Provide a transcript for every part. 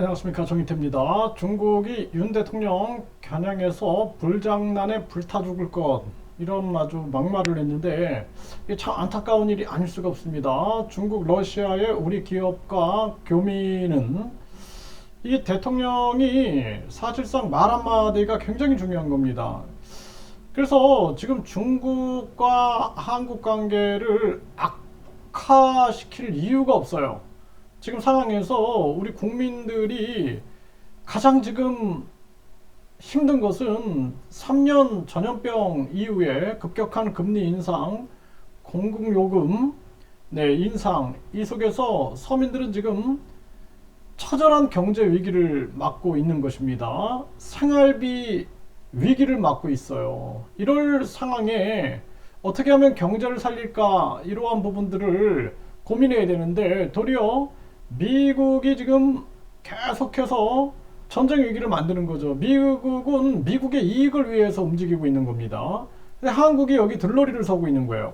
안녕하십니까 정인태입니다. 중국이 윤 대통령 겨냥해서 불장난에 불타 죽을 것 이런 아주 막말을 했는데 참 안타까운 일이 아닐 수가 없습니다. 중국 러시아의 우리 기업과 교민은 이 대통령이 사실상 말 한마디가 굉장히 중요한 겁니다. 그래서 지금 중국과 한국 관계를 악화시킬 이유가 없어요. 지금 상황에서 우리 국민들이 가장 지금 힘든 것은 3년 전염병 이후에 급격한 금리 인상, 공급요금 네, 인상 이 속에서 서민들은 지금 처절한 경제 위기를 맞고 있는 것입니다. 생활비 위기를 맞고 있어요. 이럴 상황에 어떻게 하면 경제를 살릴까 이러한 부분들을 고민해야 되는데 도리어 미국이 지금 계속해서 전쟁 위기를 만드는 거죠. 미국은 미국의 이익을 위해서 움직이고 있는 겁니다. 근데 한국이 여기 들러리를 서고 있는 거예요.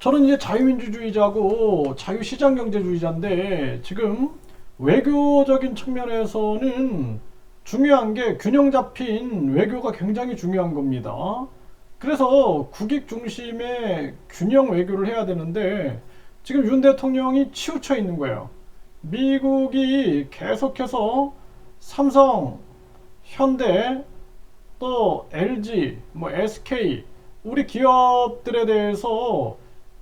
저는 이제 자유민주주의자고 자유시장 경제주의자인데 지금 외교적인 측면에서는 중요한 게 균형 잡힌 외교가 굉장히 중요한 겁니다. 그래서 국익 중심의 균형 외교를 해야 되는데 지금 윤 대통령이 치우쳐 있는 거예요. 미국이 계속해서 삼성, 현대, 또 LG, 뭐 SK 우리 기업들에 대해서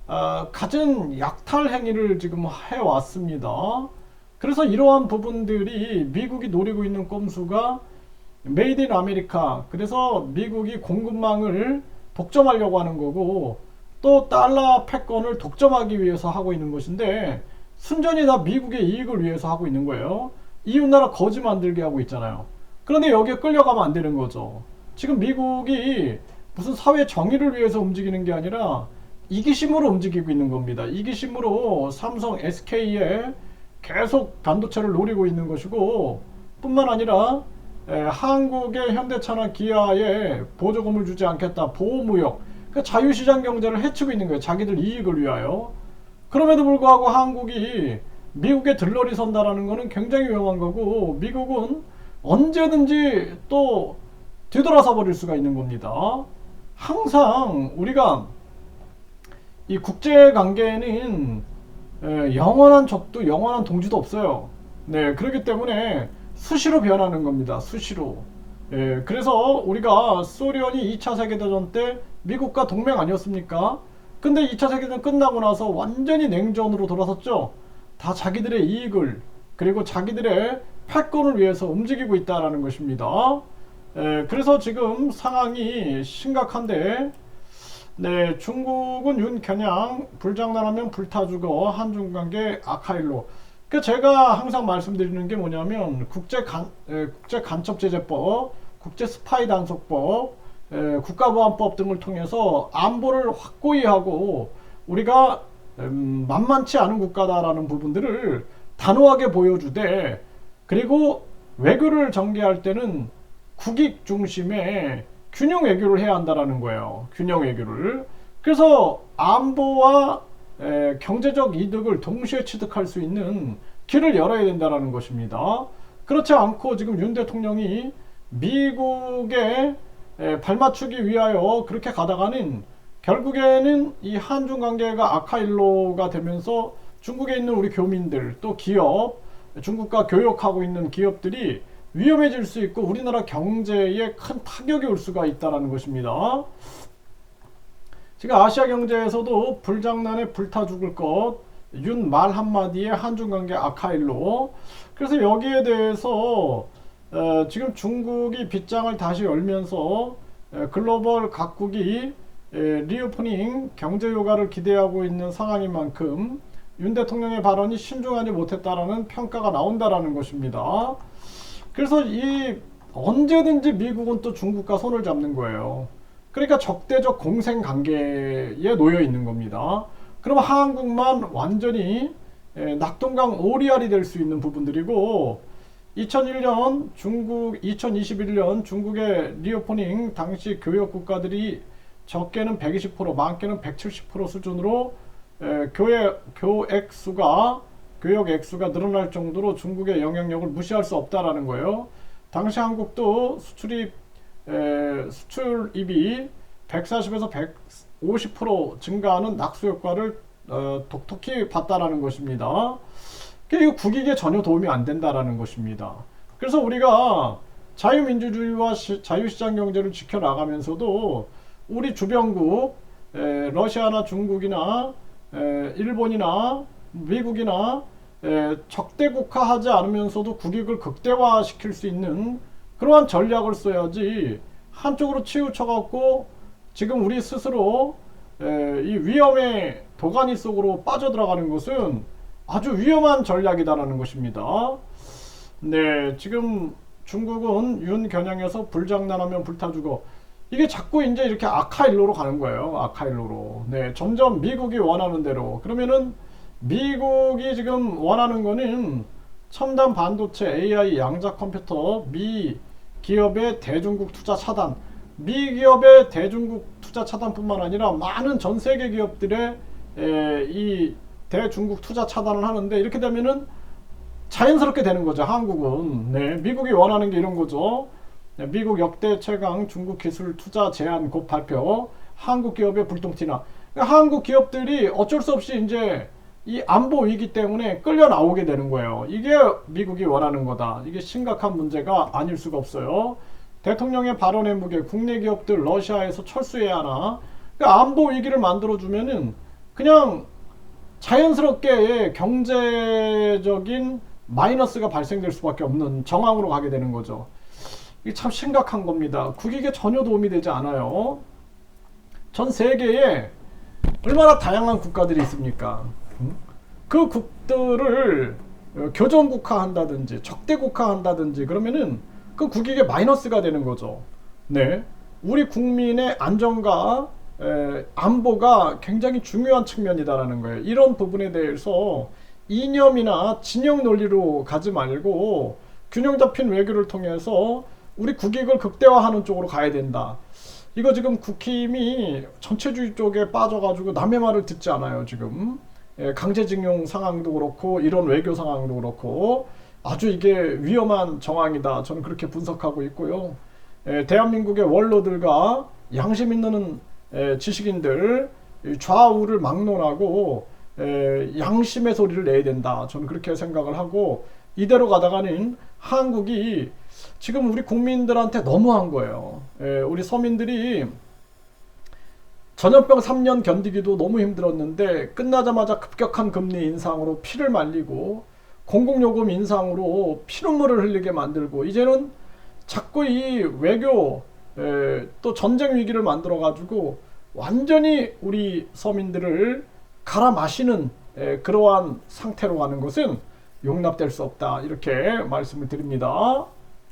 어, 갖은 약탈 행위를 지금 해왔습니다. 그래서 이러한 부분들이 미국이 노리고 있는 꼼수가 메이드 인 아메리카. 그래서 미국이 공급망을 독점하려고 하는 거고 또 달러 패권을 독점하기 위해서 하고 있는 것인데 순전히 다 미국의 이익을 위해서 하고 있는 거예요. 이웃나라 거지 만들게 하고 있잖아요. 그런데 여기에 끌려가면 안 되는 거죠. 지금 미국이 무슨 사회 정의를 위해서 움직이는 게 아니라 이기심으로 움직이고 있는 겁니다. 이기심으로 삼성, SK에 계속 반도체를 노리고 있는 것이고 뿐만 아니라 에, 한국의 현대차나 기아에 보조금을 주지 않겠다. 보호무역. 그 자유시장 경제를 해치고 있는 거예요. 자기들 이익을 위하여. 그럼에도 불구하고 한국이 미국에 들러리 선다라는 것은 굉장히 위험한 거고 미국은 언제든지 또 뒤돌아서 버릴 수가 있는 겁니다. 항상 우리가 이 국제 관계에는 에, 영원한 적도 영원한 동지도 없어요. 네, 그렇기 때문에 수시로 변하는 겁니다. 수시로. 예, 그래서 우리가 소련이 2차 세계대전 때 미국과 동맹 아니었습니까? 근데 2차 세계대전 끝나고 나서 완전히 냉전으로 돌아섰죠. 다 자기들의 이익을 그리고 자기들의 패권을 위해서 움직이고 있다라는 것입니다. 예, 그래서 지금 상황이 심각한데 네, 중국은 윤겨냥 불장난하면 불타주고 한중 관계 악화일로. 그 제가 항상 말씀드리는 게 뭐냐면 국제 간 에, 국제 간첩 제재법, 국제 스파이 단속법, 에, 국가보안법 등을 통해서 안보를 확고히 하고 우리가 음, 만만치 않은 국가다라는 부분들을 단호하게 보여주되 그리고 외교를 전개할 때는 국익 중심의 균형 외교를 해야 한다라는 거예요. 균형 외교를. 그래서 안보와 에, 경제적 이득을 동시에 취득할 수 있는 길을 열어야 된다라는 것입니다. 그렇지 않고 지금 윤 대통령이 미국에 에, 발맞추기 위하여 그렇게 가다가는 결국에는 이 한중 관계가 악화일로가 되면서 중국에 있는 우리 교민들 또 기업 중국과 교역하고 있는 기업들이 위험해질 수 있고 우리나라 경제에 큰 타격이 올 수가 있다는 것입니다. 지금 아시아 경제에서도 불장난에 불타 죽을 것, 윤 말 한마디에 한중 관계 악화일로. 그래서 여기에 대해서 어, 지금 중국이 빗장을 다시 열면서 에, 글로벌 각국이 에, 리오프닝 경제 효과를 기대하고 있는 상황인 만큼 윤 대통령의 발언이 신중하지 못했다라는 평가가 나온다라는 것입니다. 그래서 이 언제든지 미국은 또 중국과 손을 잡는 거예요. 그러니까 적대적 공생 관계에 놓여 있는 겁니다. 그럼 한국만 완전히 에, 낙동강 오리알이 될 수 있는 부분들이고 2001년 중국 2021년 중국의 리오프닝 당시 교역 국가들이 적게는 120% 많게는 170% 수준으로 에, 교회, 교액 수가 교역 액수가 늘어날 정도로 중국의 영향력을 무시할 수 없다라는 거예요. 당시 한국도 수출입 에, 수출입이 140에서 150% 증가하는 낙수 효과를 어, 독특히 봤다라는 것입니다. 그러니까 이거 국익에 전혀 도움이 안 된다라는 것입니다. 그래서 우리가 자유민주주의와 시, 자유시장 경제를 지켜나가면서도 우리 주변국 에, 러시아나 중국이나 에, 일본이나 미국이나 에, 적대국화하지 않으면서도 국익을 극대화시킬 수 있는 그러한 전략을 써야지 한쪽으로 치우쳐갖고 지금 우리 스스로 에, 이 위험의 도가니 속으로 빠져들어가는 것은 아주 위험한 전략이다라는 것입니다. 네, 지금 중국은 윤 겨냥해서 불장난하면 불타주고 이게 자꾸 이제 이렇게 아카일로로 가는 거예요. 아카일로로. 네, 점점 미국이 원하는 대로. 그러면은 미국이 지금 원하는 거는 첨단 반도체, AI, 양자 컴퓨터, 미 기업의 대중국 투자 차단. 미 기업의 대중국 투자 차단뿐만 아니라 많은 전 세계 기업들의 에, 이 대중국 투자 차단을 하는데 이렇게 되면은 자연스럽게 되는 거죠. 한국은. 네, 미국이 원하는 게 이런 거죠. 네, 미국 역대 최강 중국 기술 투자 제한 곧 발표. 한국 기업의 불똥 튀나. 그러니까 한국 기업들이 어쩔 수 없이 이제 이 안보 위기 때문에 끌려 나오게 되는 거예요. 이게 미국이 원하는 거다. 이게 심각한 문제가 아닐 수가 없어요. 대통령의 발언의 무게, 국내 기업들 러시아에서 철수해야 하나. 그러니까 안보 위기를 만들어 주면은 그냥 자연스럽게 경제적인 마이너스가 발생될 수밖에 없는 정황으로 가게 되는 거죠. 이게 참 심각한 겁니다. 국익에 전혀 도움이 되지 않아요. 전 세계에 얼마나 다양한 국가들이 있습니까? 음? 그 국들을 어, 교전국화한다든지 적대국화한다든지 그러면은 그 국익에 마이너스가 되는 거죠. 네, 우리 국민의 안정과 에, 안보가 굉장히 중요한 측면이다라는 거예요. 이런 부분에 대해서 이념이나 진영 논리로 가지 말고 균형 잡힌 외교를 통해서 우리 국익을 극대화하는 쪽으로 가야 된다. 이거 지금 국힘이 전체주의 쪽에 빠져가지고 남의 말을 듣지 않아요, 지금. 예, 강제징용 상황도 그렇고, 이런 외교 상황도 그렇고, 아주 이게 위험한 정황이다. 저는 그렇게 분석하고 있고요. 예, 대한민국의 원로들과 양심 있는 에, 지식인들 이 좌우를 막론하고 에, 양심의 소리를 내야 된다. 저는 그렇게 생각을 하고 이대로 가다가는 한국이 지금 우리 국민들한테 너무한 거예요. 에, 우리 서민들이 전염병 3년 견디기도 너무 힘들었는데 끝나자마자 급격한 금리 인상으로 피를 말리고 공공요금 인상으로 피눈물을 흘리게 만들고 이제는 자꾸 이 외교 에, 또 전쟁 위기를 만들어 가지고 완전히 우리 서민들을 갈아 마시는 에, 그러한 상태로 가는 것은 용납될 수 없다 이렇게 말씀을 드립니다.